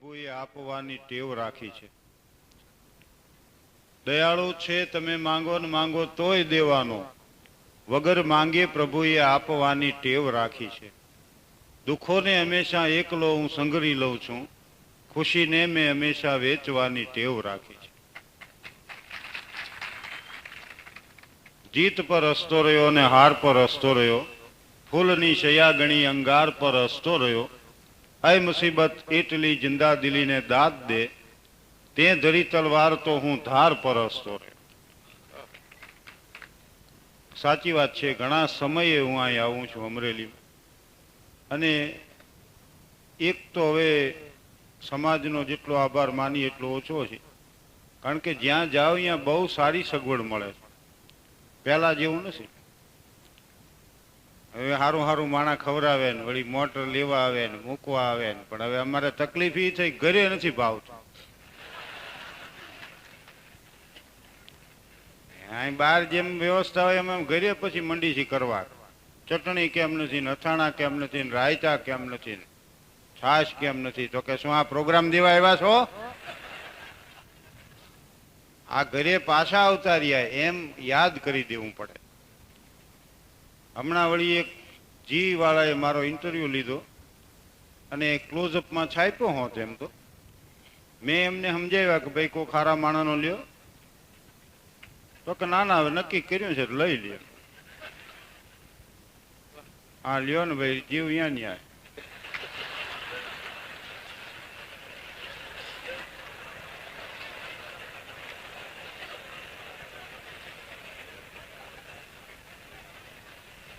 પ્રભુએ આપવાની ટેવ રાખી છે. દયાળુ છે, તમે માંગો ને માંગો તોય દેવાનો. વગર માંગે પ્રભુએ આપવાની ટેવ રાખી છે. દુઃખોને હંમેશા એકલો હું સંઘરી લઉં છું. ખુશીને મેં હંમેશા વેચવાની ટેવ રાખી છે. જીત પર હસતો રહ્યો ને હાર પર હસતો રહ્યો. ફૂલની શયા ગણી અંગાર પર હસતો રહ્યો. આય મુસીબત એટલી જિંદા દિલીને દાદ દે. તે ધરી તલવાર તો હું ધાર પરસતો રહ્યો સાચી વાત છે, ઘણા સમયે હું અહીં આવું છું અમરેલી. અને એક તો હવે સમાજનો જેટલો આભાર માની એટલો ઓછો છે. કારણ કે જ્યાં જાઓ, ત્યાં બહુ સારી સગવડ મળે છે. પહેલા જેવું નથી. હવે સારું સારું માણા ખવડાવે ને, વળી મોટર લેવા આવે ને, મૂકવા આવે ને, પણ હવે અમારે તકલીફ એ થઈ ઘરે નથી ભાવતો. અહીં બહાર જેમ વ્યવસ્થા હોય એમ એમ ઘરે પછી મંડીથી કરવા ચટણી કેમ નથી અથાણા કેમ નથી રાયતા કેમ નથી છાશ કેમ નથી? તો કે શું આ પ્રોગ્રામ દેવા આવ્યા છો? આ ઘરે પાછા અવતાર્યા એમ યાદ કરી દેવું પડે. હમણાં વળી એક જીવાળાએ મારો ઇન્ટરવ્યુ લીધો અને ક્લોઝઅપમાં છાપ્યો હોત એમ તો. મેં એમને સમજાવ્યા કે ભાઈ કોઈ ખારા માણાનો લ્યો. તો કે ના ના, હવે નક્કી કર્યું છે, લઈ લ્યો. હા લ્યો ને ભાઈ, જીવ અહીંયા ન્યાય.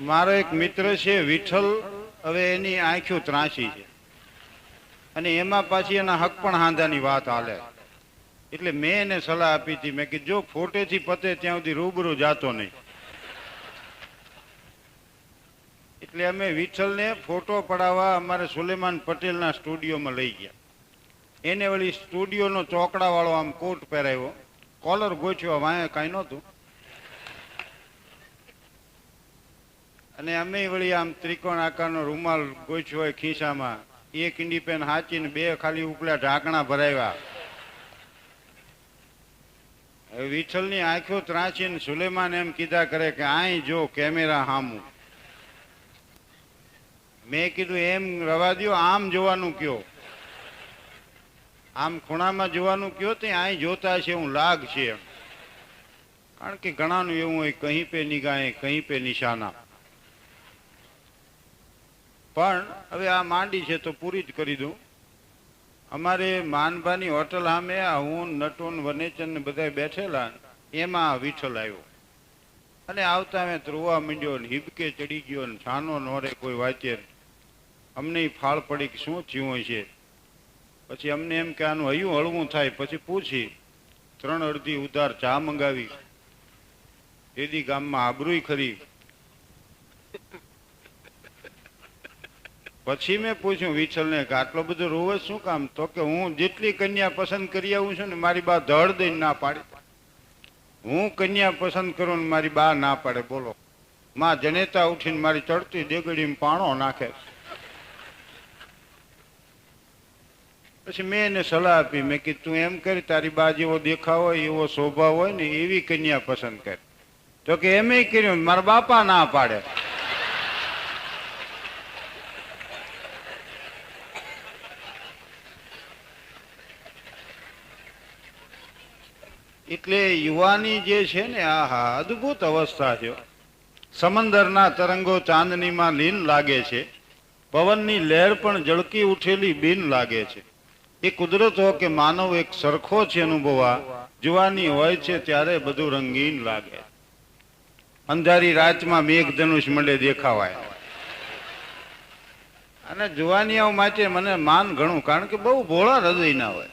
મારો એક મિત્ર છે, વિઠ્ઠલ. હવે એની આંખ્યું ત્રાસી છે. અને એમાં પાછી એના હક પણ હાંધાની વાત હાલે. એટલે મેં એને સલાહ આપી હતી. મેં કીધું, જો ફોટેથી પતે ત્યાં સુધી રૂબરૂ જાતો નહીં. એટલે અમે વિઠ્ઠલને ફોટો પડાવવા અમારે સુલેમાન પટેલના સ્ટુડિયોમાં લઈ ગયા. એને વળી સ્ટુડિયોનો ચોકડાવાળો આમ કોટ પહેરાવ્યો. કોલર ગોઠવ્યો, વાંહે કાંઈ નહોતું. અને અમે વળી આમ ત્રિકોણ આકારનો રૂમાલ ગોઠ્યો હોય ખીસામાં એક ઇન્ડી પેન હાચીને બે ખાલી ઉપલા ઢાંકણા ભરાવ્યા. વિઠ્ઠલની આંખો ત્રાંચીને સુલેમાન એમ કીધા કરે કે આય જો કેમેરા હામું. મેં કીધું, એમ રવા દ્યો, આમ જોવાનું કયો. આમ ખૂણામાં જોવાનું કયો તે અહીં જોતા છે હું લાગ છે કારણ કે ઘણાનું એવું હોય કહીં પે નિગાહે કહીં પે નિશાના. પણ હવે આ માંડી છે તો પૂરી જ કરી દઉં. અમારે માનભાની હોટલ સામે આ હું, નટુન વનેચન બધા બેઠેલા એમાં વિઠ્ઠલ આવ્યો. અને આવતા મેં ધ્રુવા માંડ્યો ને હિબકે ચડી ગયો ને છાનો નોરે કોઈ વાંચે અમને ફાળ પડી કે શું થયું છે? પછી અમને એમ કે આનું હયું હળવું થાય, પછી પૂછી. ત્રણ અડધી ઉધાર ચા મંગાવી. દેદી ગામમાં આબરૂય ખરી. પછી મેં પૂછ્યું, વિઠ્ઠલને કે આટલો બધો રોવે શું કામ? તો કે હું જેટલી કન્યા પસંદ કરી આવું છું ને મારી બા ધડ દઈને ના પાડે. હું કન્યા પસંદ કરું ને મારી બા ના પાડે, બોલો. માં જનેતા ઉઠીને મારી ચડતી દેગડીમાં પાણો નાખે પછી મેં એને સલાહ આપી, મેં કીધું, તું એમ કરી, તારી બા જેવો દેખાવ હોય, એવો સ્વભાવ હોય ને, એવી કન્યા પસંદ કર. તો કે એમ કર્યું મારા બાપા ના પાડે. એટલે યુવાની જે છે ને આ હા અદ્ભુત અવસ્થા છે. સમંદરના તરંગો ચાંદનીમાં લીન લાગે છે. પવનની લહેર પણ ઝળકી ઉઠેલી બિન લાગે છે. એ કુદરત કે માનવ એક સરખો છે અનુભવા, જુવાની હોય છે ત્યારે બધું રંગીન લાગે. અંધારી રાતમાં મેઘધનુષ મંડે દેખાવાય. અને જુવાનીઓ માટે મને માન ઘણું, કારણ કે બહુ ભોળા હૃદયના હોય.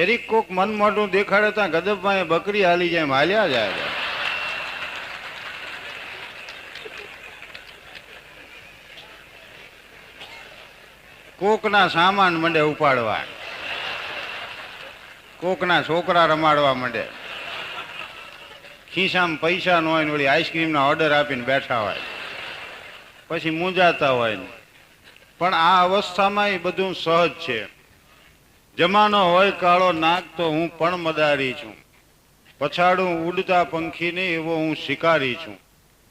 જરીક કોક મન મોઢું દેખાડે ત્યાં ગદબમાં બકરી હાલી જાય હાલ્યા જાય કોકના સામાન મંડે ઉપાડવા. કોકના છોકરા રમાડવા માંડે. ખિસ્સામાં પૈસા ન હોય ને વળી આઈસ્ક્રીમના ઓર્ડર આપીને બેઠા હોય. પછી મૂંઝાતા હોય ને. પણ આ અવસ્થામાં એ બધું સહજ છે. જમાનો હોય કાળો નાગ તો હું પણ મદારી છું. પછાડું ઉડતા પંખીને એવો હું શિકારી છું.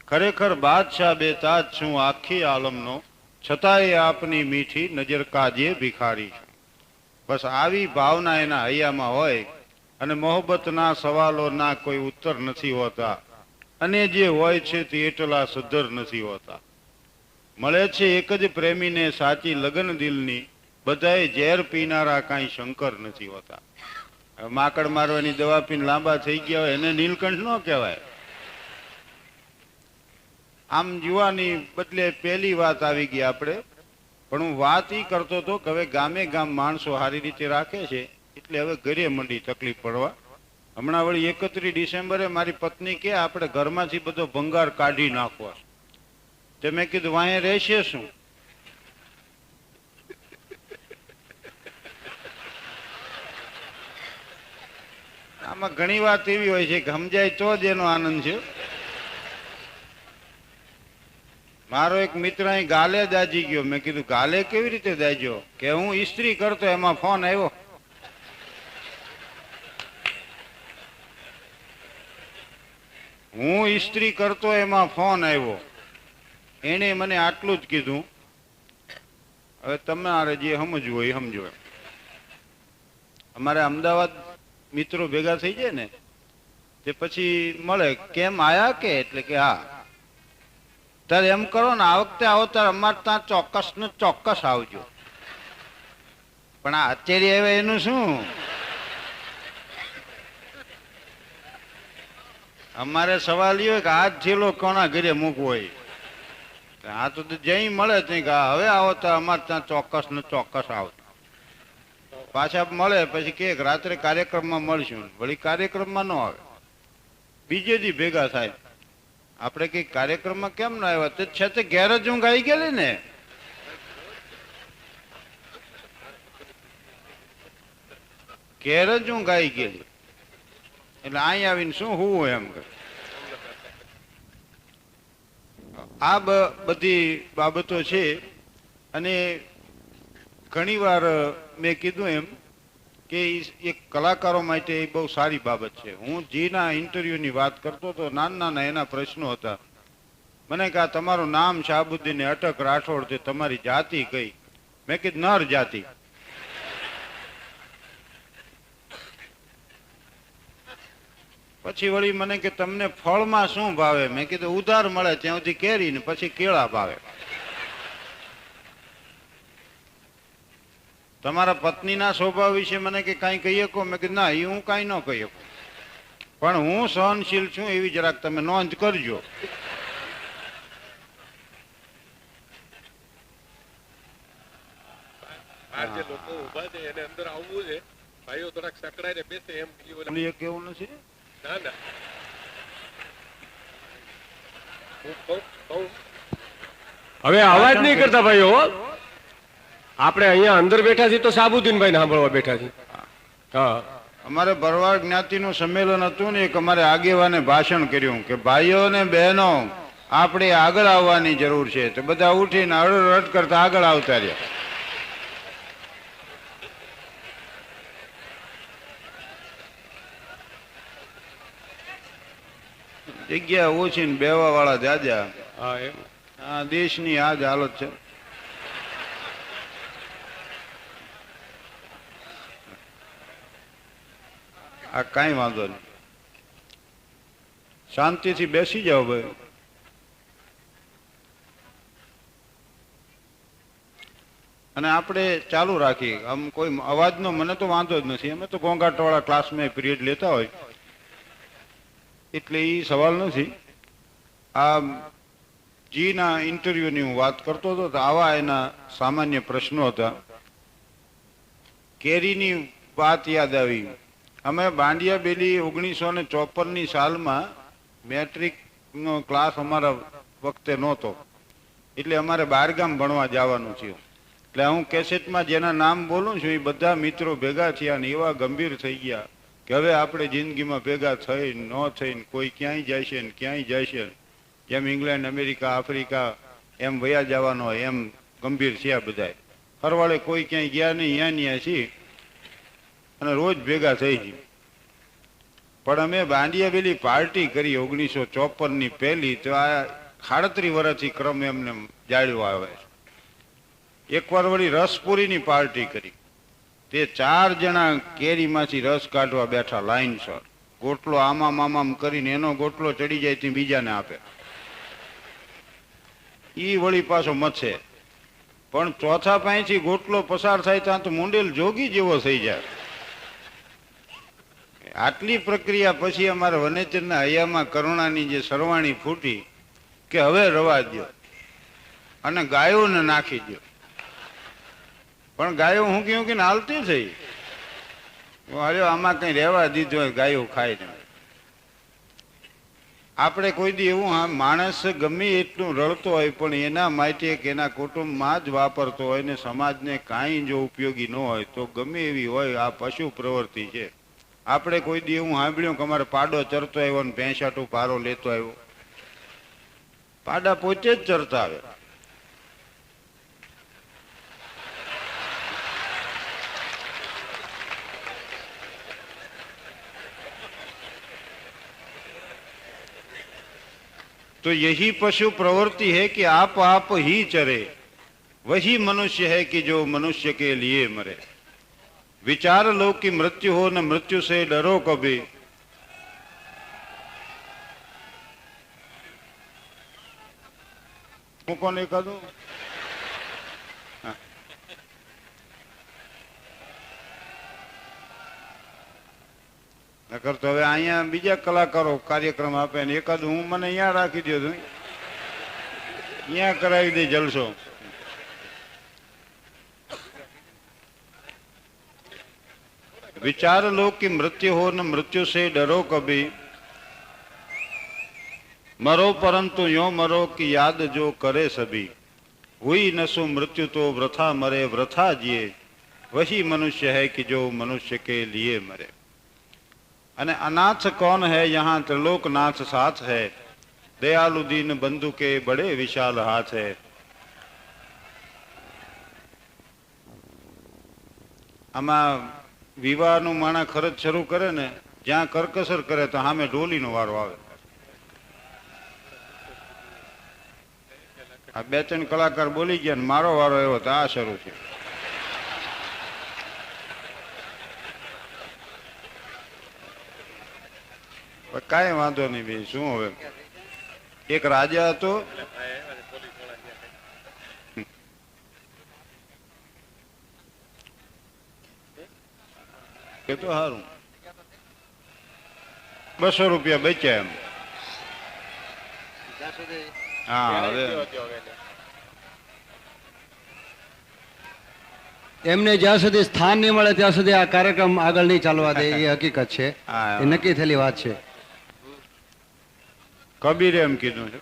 ખરેખર બાદશાહ બેતાજ છું આખી આલમનો. છતાંય આપની મીઠી નજર કાજે ભિખારી છું. બસ આવી ભાવના એના હૈયામાં હોય અને મોહબ્બતના સવાલોના કોઈ ઉત્તર નથી હોતા. અને જે હોય છે તે એટલા સદ્ધર નથી હોતા. મળે છે એક જ પ્રેમીને સાચી લગ્ન દિલની બધાએ ઝેર પીનારા કાંઈ શંકર નથી હોતા. માકડ મારવાની દવા પીને લાંબા થઈ ગયા હોય એને નીલકંઠ ન કહેવાય. આમ યુવાની બદલે પહેલી વાત આવી ગઈ આપણે. પણ હું વાત ઈ કરતો હતો કે હવે ગામે ગામ માણસો સારી રીતે રાખે છે, એટલે હવે ઘરે મંડી તકલીફ પડવા. હમણાં વળી એકત્રીસ ડિસેમ્બરે મારી પત્ની કે, આપણે ઘરમાંથી બધો ભંગાર કાઢી નાખવા તે મેં કીધું, વાંહે રહેશે શું? આમાં ઘણી વાત એવી હોય છે કે સમજાય તો જ એનો આનંદ છે. મારો એક મિત્ર અહીં ગાલે દાજી ગયો. મેં કીધું, ગાલે કેવી રીતે દાજ્યો? કે હું ઇસ્ત્રી કરતો એમાં ફોન આવ્યો. હું ઇસ્ત્રી કરતો એમાં ફોન આવ્યો. એણે મને આટલું જ કીધું. હવે તમારે જે સમજવું એ સમજો અમારે અમદાવાદ મિત્રો ભેગા થઈ જાય ને, તે પછી મળે, કેમ આયા કે? એટલે કે હા. તારે એમ કરો ને, આ વખતે આવો ત્યારે અમારે ત્યાં ચોક્કસ ને ચોક્કસ આવજો. પણ આ અત્યારે આવે એનું શું? અમારે સવાલ એ કે આ થેલો કોના ઘરે મૂકવો આ તો જઈ મળે ત્યાં હવે આવો તો અમારે ત્યાં ચોક્કસ ને ચોક્કસ આવજો. પાછા મળે, પછી કે રાત્રે કાર્યક્રમમાં મળશું. વળી કાર્યક્રમમાં ન આવે. બીજે દી ભેગા થાય. આપણે કઈ કાર્યક્રમમાં કેમ ના આવ્યા? તે છે તે ઘેર જ ઊંઘ આવી ગયેલી ને. ઘેર જ ઊંઘ આવી ગયેલી. એટલે અહીં આવીને શું હું એમ કે? આ બધી બાબતો છે. અને ઘણીવાર મેં કીધું એમ કે એક કલાકારો માટે એ બહુ સારી બાબત છે. હું જીના ઇન્ટરવ્યુની વાત કરતો તો નાના નાના એના પ્રશ્નો હતા. મને કહા તમારું નામ શાહબુદ્દીન અટક રાઠોડ છે, તમારી જાતિ કઈ? મેં કીધું, નર જાતિ. પછી વળી મને કે, તમને ફળમાં શું ભાવે? મેં કીધું, ઉધાર મળે ત્યાં સુધી કેરી ને પછી કેળા ભાવે. તમારા પત્નીના સ્વભાવ વિશે મને કે કાંઈ કહી શકો? મેં કીધું ના એ હું કાંઈ ન કહી શકું. પણ હું સહનશીલ છું એવી જરાક તમે નોંધ કરજો. બહાર જે લોકો ઊભા છે એને અંદર આવવું છે ભાઈઓ થોડાક સકડાઈને બેસે એમ ઈ ઓલા- એ કેવું નથી? ના હવે અવાજ નહીં કરતા ભાઈઓ હો. આપણે અહીંયા અંદર બેઠા છીએ તો સાબુદ્દીનભાઈ સાંભળવા બેઠા છીએ. હા. અમારે ભરવાડ જ્ઞાતિનું સંમેલન હતું ને એક અમારે આગેવાને ભાષણ કર્યું કે ભાઈઓ ને બહેનો આપણે આગળ આવવાની જરૂર છે. તો બધા ઉઠીને અડરટ કરતા આગળ આવતા રહ્યા. જગ્યા ઓછી ને બેવા વાળા જાજા. હા આ દેશની આ જ હાલત છે. આ કાંઈ વાંધો નહીં. શાંતિથી બેસી જાઓ ભાઈ. અને આપણે ચાલુ રાખીએ. આમ કોઈ અવાજનો મને તો વાંધો જ નથી. અમે તો ઘોંઘાટવાળા ક્લાસમાં પિરિયડ લેતા હોય. એટલે એ સવાલ નથી. આ જીના ઇન્ટરવ્યુની હું વાત કરતો હતો આવા એના સામાન્ય પ્રશ્નો હતા. કેરીની વાત યાદ આવી. અમે બાંડિયા બેલી ઓગણીસો ને ચોપનની સાલમાં મેટ્રિકનો ક્લાસ અમારા વખતે નહોતો. એટલે અમારે બહારગામ ભણવા જવાનું થયું. એટલે હું કેસેટમાં જેના નામ બોલું છું, એ બધા મિત્રો ભેગા થયા ને એવા ગંભીર થઈ ગયા કે હવે આપણે જિંદગીમાં ભેગા થઈ ન થઈને કોઈ ક્યાંય જાય છે ને ક્યાંય જાય છે. જેમ ઇંગ્લેન્ડ, અમેરિકા, આફ્રિકા, એમ વયા જવાનો એમ ગંભીર થયા આ બધાય. ફરવાડે કોઈ ક્યાંય ગયા નહીં, અહીંયા નહીં છીએ. અને રોજ ભેગા થઈ ગયું પણ અમે બાંડિયા પેલી પાર્ટી કરી ઓગણીસો ચોપનની પહેલી તો આ સાડત્રીસ વર્ષથી ક્રમ એમને જાળ્યો આવે છે. એકવાર વળી રસપુરીની પાર્ટી કરી. તે ચાર જણા કેરીમાંથી રસ કાઢવા બેઠા લાઈનસર ગોટલો આમામ આમામ કરીને એનો ગોટલો ચડી જાય તે બીજાને આપે. ઈ વળી પાછો મથે. પણ ચોથા પાંચથી ગોટલો પસાર થાય ત્યાં તો મુંડેલ જોગી જેવો થઈ જાય. આટલી પ્રક્રિયા પછી અમારા વનેચરના હૈયામાં કરુણાની જે સરવાણી ફૂટી કે હવે રવા દો અને ગાયોને નાખી દો પણ ગાયો હું કહ્યું કે હાલતી થઈ. અરે આમાં કઈ રહેવા દીધો ગાયો ખાય ને. આપણે કોઈ દી એવું, હા, માણસ ગમે એટલું રડતો હોય, પણ એના માટે કે એના કુટુંબમાં જ વાપરતો હોય ને સમાજને કાંઈ જો ઉપયોગી ન હોય, તો ગમે એવી હોય, આ પશુ પ્રવૃત્તિ છે. આપણે કોઈ દી એવું સાંભળ્યું કે અમારે પાડો ચરતો આવ્યો ને ભેંસાટું પારો લેતો આવ્યો પાડા પોતે જ ચરતા આવે तो यही पशु प्रवृत्ति है कि आप आप ही चरे वही मनुष्य है कि जो मनुष्य के लिए मरे વિચાર લો કે મૃત્યુ હો ને મૃત્યુ સે ડરો કભી. હું કોને કહું? નકર તો હવે અહીંયા બીજા કલાકારો કાર્યક્રમ આપે ને એકાદ હું મને અહીંયા રાખી દઉં છું અહીંયા કરાવી દે જલસો. विचार लो कि मृत्यु हो न मृत्यु से डरो कभी मरो परंतु यो मरो कि याद जो करे सभी हुई नसु मृत्यु तो वृथा मरे वृथा जिए वही मनुष्य है कि जो मनुष्य के लिए मरे અને અનાથ कौन है यहाँ त्रिलोकनाथ साथ है दयालु दीन बंधु के बड़े विशाल हाथ है આમાં વિવાહનું માણા ખર્ચ શરૂ કરે ને, જ્યાં કરકસર કરે તો સામે ઢોલીનો વારો આવે. આ બે ત્રણ કલાકાર બોલી ગયા ને, મારો વારો એવો તો આ શરૂ છે કાંઈ વાંધો નહીં ભાઈ, શું હવે? એક રાજા હતો તો સારું બસો રૂપિયા બચ્યા એમ હા હવે એમને જ્યાં સુધી સ્થાન નહીં મળે ત્યાં સુધી આ કાર્યક્રમ આગળ નહીં ચાલવા દે એ હકીકત છે હા એ નક્કી થયેલી વાત છે કબીરે એમ કીધું છે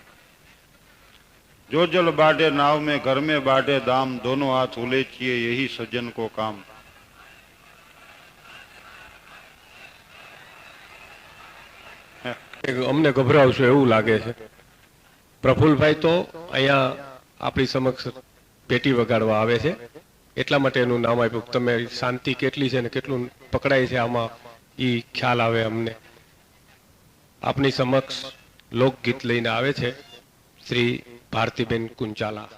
જો જલ બાટે નાવ में घर में बांटे दाम दोनों हाथ उलेचिए यही सज्जन को काम અમને ગભરાવશો એવું લાગે છે. પ્રફુલભાઈ તો અહીંયા આપણી સમક્ષ પેટી વગાડવા આવે છે. એટલા માટે એનું નામ આપ્યું તમે શાંતિ કેટલી છે ને કેટલું પકડાય છે આમાં એ ખ્યાલ આવે અમને. આપની સમક્ષ લોકગીત લઈને આવે છે શ્રી ભારતીબેન કુંચાલા.